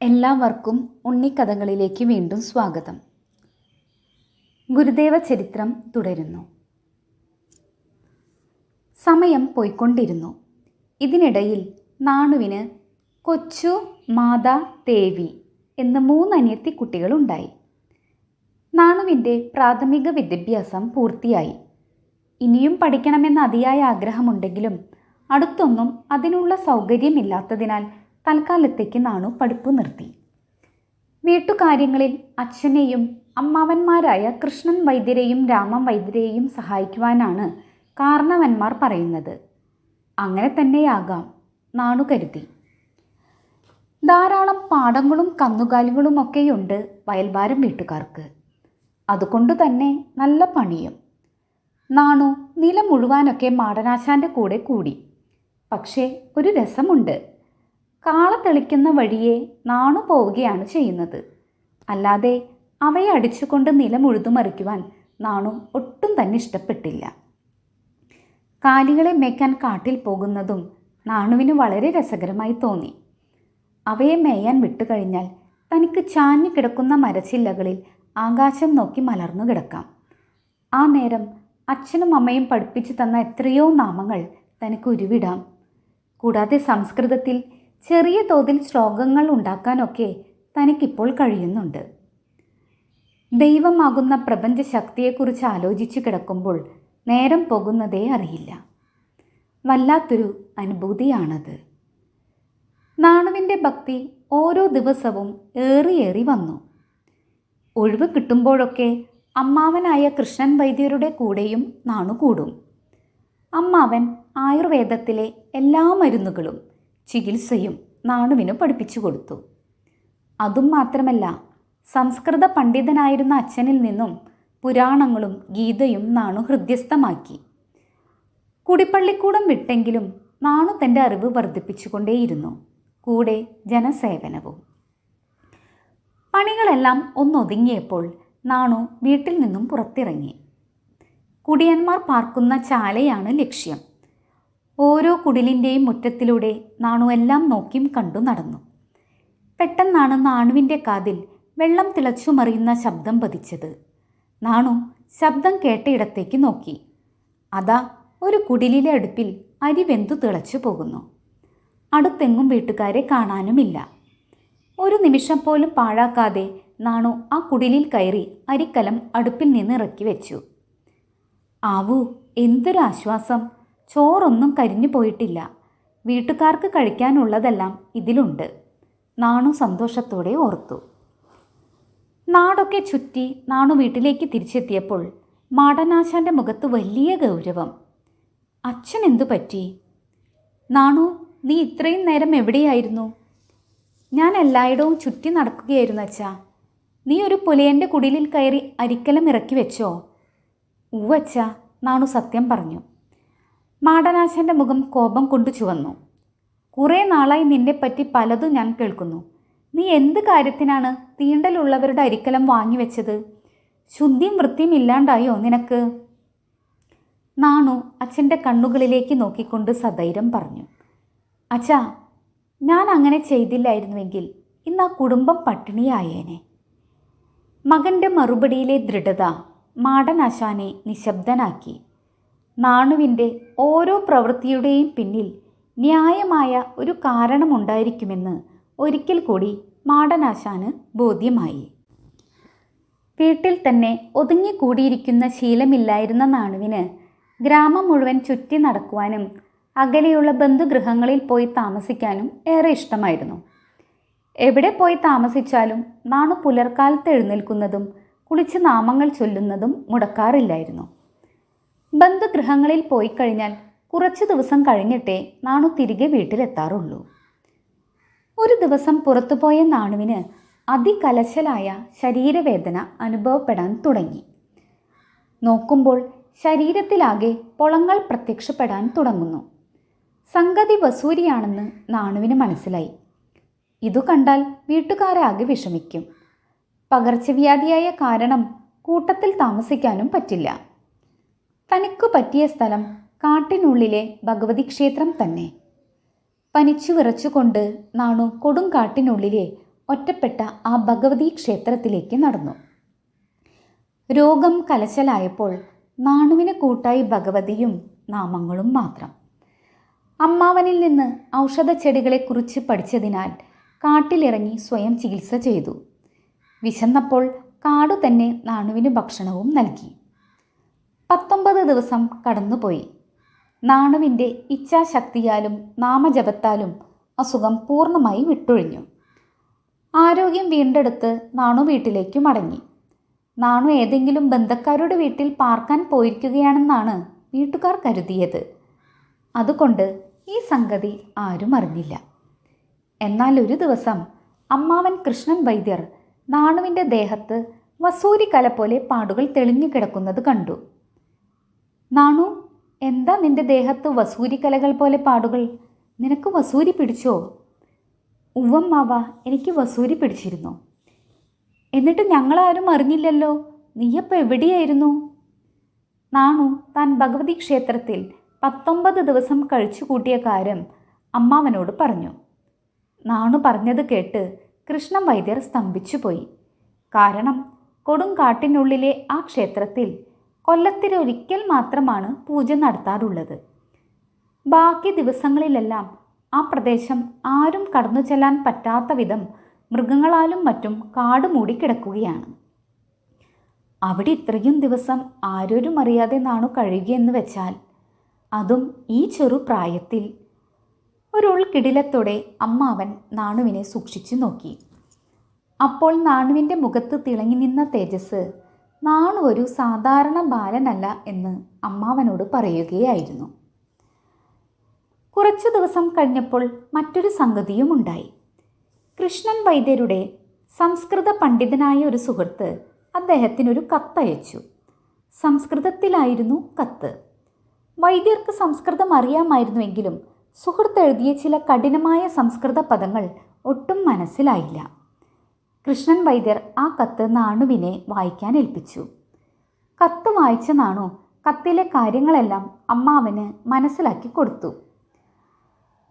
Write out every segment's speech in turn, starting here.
എല്ലാവർക്കും ഉണ്ണിക്കഥകളിലേക്ക് വീണ്ടും സ്വാഗതം. ഗുരുദേവ ചരിത്രം തുടരുന്നു. സമയം പോയിക്കൊണ്ടിരുന്നു. ഇതിനിടയിൽ നാണുവിന് കൊച്ചു മാതാ ദേവി എന്ന് മൂന്ന് അനിയത്തി കുട്ടികളുണ്ടായി. നാണുവിന്റെ പ്രാഥമിക വിദ്യാഭ്യാസം പൂർത്തിയായി. ഇനിയും പഠിക്കണമെന്ന അതിയായ ആഗ്രഹമുണ്ടെങ്കിലും അടുത്തൊന്നും അതിനുള്ള സൗകര്യമില്ലാത്തതിനാൽ തൽക്കാലത്തേക്ക് നാണു പഠിപ്പ് നിർത്തി. വീട്ടുകാര്യങ്ങളിൽ അച്ഛനെയും അമ്മാവന്മാരായ കൃഷ്ണൻ വൈദ്യരെയും രാമൻ വൈദ്യരെയും സഹായിക്കുവാനാണ് കാരണവന്മാർ പറയുന്നത്. അങ്ങനെ തന്നെയാകാം നാണു കരുതി. ധാരാളം പാടങ്ങളും കന്നുകാലികളുമൊക്കെയുണ്ട് വയൽഭാരം വീട്ടുകാർക്ക്. അതുകൊണ്ട് തന്നെ നല്ല പണിയും. നാണു നില മുഴുവാനൊക്കെ മാടനാശാന്റെ കൂടെ കൂടി. പക്ഷേ ഒരു രസമുണ്ട്. കാള തെളിക്കുന്ന വഴിയെ നാണു പോവുകയാണ് ചെയ്യുന്നത്. അല്ലാതെ അവയെ അടിച്ചുകൊണ്ട് നിലമുഴുതു മറിക്കുവാൻ നാണു ഒട്ടും തന്നെ ഇഷ്ടപ്പെട്ടില്ല. കാലികളെ മേയ്ക്കാൻ കാട്ടിൽ പോകുന്നതും നാണുവിന് വളരെ രസകരമായി തോന്നി. അവയെ മേയാൻ വിട്ടുകഴിഞ്ഞാൽ തനിക്ക് ചാഞ്ഞു കിടക്കുന്ന മരച്ചില്ലകളിൽ ആകാശം നോക്കി മലർന്നു കിടക്കാം. ആ നേരം അച്ഛനും അമ്മയും പഠിപ്പിച്ചു തന്ന എത്രയോ നാമങ്ങൾ തനിക്ക് ഉരുവിടാം. കൂടാതെ സംസ്കൃതത്തിൽ ചെറിയ തോതിൽ ശ്ലോകങ്ങൾ ഉണ്ടാക്കാനൊക്കെ തനിക്കിപ്പോൾ കഴിയുന്നുണ്ട്. ദൈവമാകുന്ന പ്രപഞ്ചശക്തിയെക്കുറിച്ച് ആലോചിച്ചു കിടക്കുമ്പോൾ നേരം പോകുന്നതേ അറിയില്ല. വല്ലാത്തൊരു അനുഭൂതിയാണത്. നാണുവിന്റെ ഭക്തി ഓരോ ദിവസവും ഏറിയേറി വന്നു. ഒഴിവ് കിട്ടുമ്പോഴൊക്കെ അമ്മാവനായ കൃഷ്ണൻ വൈദ്യരുടെ കൂടെയും നാണു കൂടും. അമ്മാവൻ ആയുർവേദത്തിലെ എല്ലാ മരുന്നുകളും ചികിത്സയും നാണുവിന് പഠിപ്പിച്ചു കൊടുത്തു. അതും മാത്രമല്ല സംസ്കൃത പണ്ഡിതനായിരുന്ന അച്ഛനിൽ നിന്നും പുരാണങ്ങളും ഗീതയും നാണു ഹൃദ്യസ്ഥമാക്കി. കുടിപ്പള്ളിക്കൂടം വിട്ടെങ്കിലും നാണു തന്റെ അറിവ് വർദ്ധിപ്പിച്ചുകൊണ്ടേയിരുന്നു കൂടെ ജനസേവനവും. പണികളെല്ലാം ഒന്നൊതുങ്ങിയപ്പോൾ നാണു വീട്ടിൽ നിന്നും പുറത്തിറങ്ങി. കുടിയന്മാർ പാർക്കുന്ന ചാലയാണ് ലക്ഷ്യം. ഓരോ കുടിലിന്റെയും മുറ്റത്തിലൂടെ നാണു എല്ലാം നോക്കിയും കണ്ടു നടന്നു. പെട്ടെന്നാണ് നാണുവിന്റെ കാതിൽ വെള്ളം തിളച്ചു മറിയുന്ന ശബ്ദം പതിച്ചത്. നാണു ശബ്ദം കേട്ടയിടത്തേക്ക് നോക്കി. അതാ ഒരു കുടിലിലെ അടുപ്പിൽ അരി വെന്തു തിളച്ചു പോകുന്നു. അടുത്തെങ്ങും വീട്ടുകാരെ കാണാനുമില്ല. ഒരു നിമിഷം പോലും പാഴാക്കാതെ നാണു ആ കുടിലിൽ കയറി അരിക്കലം അടുപ്പിൽ നിന്ന് ഇറക്കി വെച്ചു. ആവൂ എന്തൊരു ആശ്വാസം! ചോറൊന്നും കരിഞ്ഞു പോയിട്ടില്ല. വീട്ടുകാർക്ക് കഴിക്കാനുള്ളതെല്ലാം ഇതിലുണ്ട്. നാണു സന്തോഷത്തോടെ ഓർത്തു. നാടൊക്കെ ചുറ്റി നാണു വീട്ടിലേക്ക് തിരിച്ചെത്തിയപ്പോൾ മാടനാശാന്റെ മുഖത്ത് വലിയ ഗൗരവം. അച്ഛൻ എന്തു പറ്റി? നാണു നീ ഇത്രയും നേരം എവിടെയായിരുന്നു? ഞാൻ എല്ലായിടവും ചുറ്റി നടക്കുകയായിരുന്നു അച്ഛാ. നീ ഒരു പുലയന്റെ കുടിലിൽ കയറി അരിക്കലം ഇറക്കി വെച്ചോ? ഉവ്വച്ച നാണു സത്യം പറഞ്ഞു. മാടനാശന്റെ മുഖം കോപം കൊണ്ടു ചുവന്നു. കുറേ നാളായി നിന്നെപ്പറ്റി പലതും ഞാൻ കേൾക്കുന്നു. നീ എന്ത് കാര്യത്തിനാണ് തീണ്ടലുള്ളവരുടെ അരിക്കലം വാങ്ങിവെച്ചത് ശുദ്ധിയും വൃത്തിയും ഇല്ലാണ്ടായോ നിനക്ക് നാണു അച്ഛന്റെ കണ്ണുകളിലേക്ക് നോക്കിക്കൊണ്ട് സധൈര്യം പറഞ്ഞു. അച്ഛാ ഞാൻ അങ്ങനെ ചെയ്തില്ലായിരുന്നുവെങ്കിൽ ഇന്ന് ആ കുടുംബം പട്ടിണിയായേനെ. മകന്റെ മറുപടിയിലെ ദൃഢത മാടനാശാനെ നിശബ്ദനാക്കി. നാണുവിന്റെ ഓരോ പ്രവൃത്തിയുടെയും പിന്നിൽ ന്യായമായ ഒരു കാരണമുണ്ടായിരിക്കുമെന്ന് ഒരിക്കൽ കൂടി മാടനാശാന് ബോധ്യമായി. വീട്ടിൽ തന്നെ ഒതുങ്ങിക്കൂടിയിരിക്കുന്ന ശീലമില്ലായിരുന്ന നാണുവിന് ഗ്രാമം മുഴുവൻ ചുറ്റി നടക്കുവാനും അകലെയുള്ള ബന്ധുഗൃഹങ്ങളിൽ പോയി താമസിക്കാനും ഏറെ ഇഷ്ടമായിരുന്നു. എവിടെ പോയി താമസിച്ചാലും നാണു പുലർക്കാലത്ത് എഴുന്നേൽക്കുന്നതും കുളിച്ച് നാമങ്ങൾ ചൊല്ലുന്നതും മുടക്കാറില്ലായിരുന്നു. ബന്ധുഗൃഹങ്ങളിൽ പോയി കഴിഞ്ഞാൽ കുറച്ചു ദിവസം കഴിഞ്ഞിട്ടേ നാണു തിരികെ വീട്ടിലെത്താറുള്ളൂ. ഒരു ദിവസം പുറത്തുപോയ നാണുവിന് അതികലശലായ ശരീരവേദന അനുഭവപ്പെടാൻ തുടങ്ങി. നോക്കുമ്പോൾ ശരീരത്തിലാകെ പൊളങ്ങൾ പ്രത്യക്ഷപ്പെടാൻ തുടങ്ങുന്നു. സംഗതി വസൂരിയാണെന്ന് നാണുവിന് മനസ്സിലായി. ഇതു കണ്ടാൽ വീട്ടുകാരാകെ വിഷമിക്കും. പകർച്ചവ്യാധിയായ കാരണം കൂട്ടത്തിൽ താമസിക്കാനും പറ്റില്ല. തനിക്കു പറ്റിയ സ്ഥലം കാട്ടിനുള്ളിലെ ഭഗവതി ക്ഷേത്രം തന്നെ. പനിച്ചു വിറച്ചുകൊണ്ട് നാണു കൊടുങ്കാട്ടിനുള്ളിലെ ഒറ്റപ്പെട്ട ആ ഭഗവതി ക്ഷേത്രത്തിലേക്ക് നടന്നു. രോഗം കലശലായപ്പോൾ നാണുവിന് കൂട്ടായി ഭഗവതിയും നാമങ്ങളും മാത്രം. അമ്മാവനിൽ നിന്ന് ഔഷധ ചെടികളെക്കുറിച്ച് പഠിച്ചതിനാൽ കാട്ടിലിറങ്ങി സ്വയം ചികിത്സ ചെയ്തു. വിശന്നപ്പോൾ കാടു തന്നെ നാണുവിന് ഭക്ഷണവും നൽകി. പത്തൊമ്പത് ദിവസം കടന്നുപോയി. നാണുവിന്റെ ഇച്ഛാശക്തിയാലും നാമജപത്താലും അസുഖം പൂർണമായി വിട്ടൊഴിഞ്ഞു. ആരോഗ്യം വീണ്ടെടുത്ത് നാണു വീട്ടിലേക്ക് മടങ്ങി. നാണു ഏതെങ്കിലും ബന്ധക്കാരുടെ വീട്ടിൽ പാർക്കാൻ പോയിരിക്കുകയാണെന്നാണ് വീട്ടുകാർ കരുതിയത്. അതുകൊണ്ട് ഈ സംഗതി ആരും അറിഞ്ഞില്ല. എന്നാൽ ഒരു ദിവസം അമ്മാവൻ കൃഷ്ണൻ വൈദ്യർ നാണുവിന്റെ ദേഹത്ത് വസൂരിക്കല പോലെ പാടുകൾ തെളിഞ്ഞു കിടക്കുന്നത് കണ്ടു. നാണു എന്താ നിന്റെ ദേഹത്ത് വസൂരി കലകൾ പോലെ പാടുകൾ? നിനക്ക് വസൂരി പിടിച്ചോ? ഉവ്വമ്മാവ മാവ എനിക്ക് വസൂരി പിടിച്ചിരുന്നു. എന്നിട്ട് ഞങ്ങളാരും അറിഞ്ഞില്ലല്ലോ നീയപ്പോൾ എവിടെയായിരുന്നു? നാണു താൻ ഭഗവതി ക്ഷേത്രത്തിൽ പത്തൊമ്പത് ദിവസം കഴിച്ചു കൂട്ടിയ കാര്യം അമ്മാവനോട് പറഞ്ഞു. നാണു പറഞ്ഞത് കേട്ട് കൃഷ്ണൻ വൈദ്യർ സ്തംഭിച്ചുപോയി. കാരണം കൊടുങ്കാട്ടിനുള്ളിലെ ആ ക്ഷേത്രത്തിൽ കൊല്ലത്തിലൊരിക്കൽ മാത്രമാണ് പൂജ നടത്താറുള്ളത്. ബാക്കി ദിവസങ്ങളിലെല്ലാം ആ പ്രദേശം ആരും കടന്നു ചെല്ലാൻ പറ്റാത്ത വിധം മൃഗങ്ങളാലും മറ്റും കാട് മൂടിക്കിടക്കുകയാണ് അവിടെ ഇത്രയും ദിവസം ആരോരും അറിയാതെ നാണു കഴിയുകയെന്ന് വെച്ചാൽ അതും ഈ ചെറു പ്രായത്തിൽ. ഒരു ഉൾക്കിടിലത്തോടെ അമ്മാവൻ നാണുവിനെ സൂക്ഷിച്ചു നോക്കി. അപ്പോൾ നാണുവിന്റെ മുഖത്ത് തിളങ്ങി നിന്ന തേജസ് നാണു ഒരു സാധാരണ ബാലനല്ല എന്ന് അമ്മാവനോട് പറയുകയായിരുന്നു. കുറച്ചു ദിവസം കഴിഞ്ഞപ്പോൾ മറ്റൊരു സംഗതിയും ഉണ്ടായി. കൃഷ്ണൻ വൈദ്യരുടെ സംസ്കൃത പണ്ഡിതനായ ഒരു സുഹൃത്ത് അദ്ദേഹത്തിനൊരു കത്തയച്ചു. സംസ്കൃതത്തിലായിരുന്നു കത്ത്. വൈദ്യർക്ക് സംസ്കൃതം അറിയാമായിരുന്നുവെങ്കിലും സുഹൃത്ത് എഴുതിയ ചില കഠിനമായ സംസ്കൃത പദങ്ങൾ ഒട്ടും മനസ്സിലായില്ല. കൃഷ്ണൻ വൈദ്യർ ആ കത്ത് നാണുവിനെ വായിക്കാൻ ഏൽപ്പിച്ചു. കത്ത് വായിച്ച നാണു കത്തിലെ കാര്യങ്ങളെല്ലാം അമ്മാവന് മനസ്സിലാക്കി കൊടുത്തു.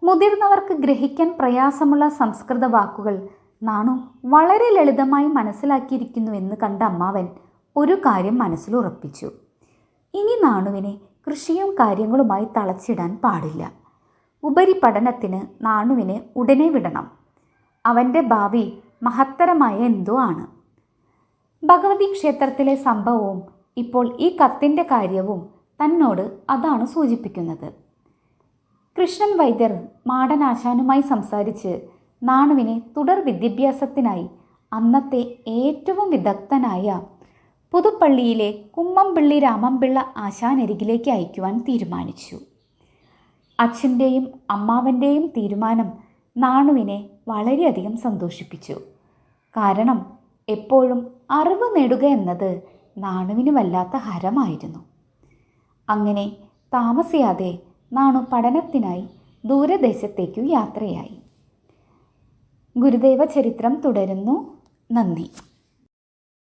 മുതിർന്നവർക്ക് ഗ്രഹിക്കാൻ പ്രയാസമുള്ള സംസ്കൃത വാക്കുകൾ നാണു വളരെ ലളിതമായി മനസ്സിലാക്കിയിരിക്കുന്നുവെന്ന് കണ്ട അമ്മാവൻ ഒരു കാര്യം മനസ്സിലുറപ്പിച്ചു ഇനി നാണുവിനെ കൃഷിയും കാര്യങ്ങളുമായി തളച്ചിടാൻ പാടില്ല. ഉപരിപഠനത്തിന് നാണുവിനെ ഉടനെ വിടണം. അവന്റെ ഭാവി മഹത്തരമായ എന്തോ ആണ്. ഭഗവതി ക്ഷേത്രത്തിലെ സംഭവവും ഇപ്പോൾ ഈ കത്തിന്റെ കാര്യവും തന്നോട് അതാണ് സൂചിപ്പിക്കുന്നത്. കൃഷ്ണൻ വൈദ്യർ മാടനാശാനുമായി സംസാരിച്ച് നാണുവിനെ തുടർ വിദ്യാഭ്യാസത്തിനായി അന്നത്തെ ഏറ്റവും വിദഗ്ധനായ പുതുപ്പള്ളിയിലെ കുമ്മംപിള്ളി രാമംപിള്ള ആശാനരികിലേക്ക് അയക്കുവാൻ തീരുമാനിച്ചു. അച്ഛന്റെയും അമ്മാവന്റെയും തീരുമാനം നാണുവിനെ വളരെയധികം സന്തോഷിപ്പിച്ചു. കാരണം എപ്പോഴും അറിവ് നേടുക എന്നത് നാണുവിന് വല്ലാത്ത ഹരമായിരുന്നു. അങ്ങനെ താമസിയാതെ നാണു പഠനത്തിനായി ദൂരദേശത്തേക്കു യാത്രയായി. ഗുരുദേവ ചരിത്രം തുടരുന്നു. നന്ദി.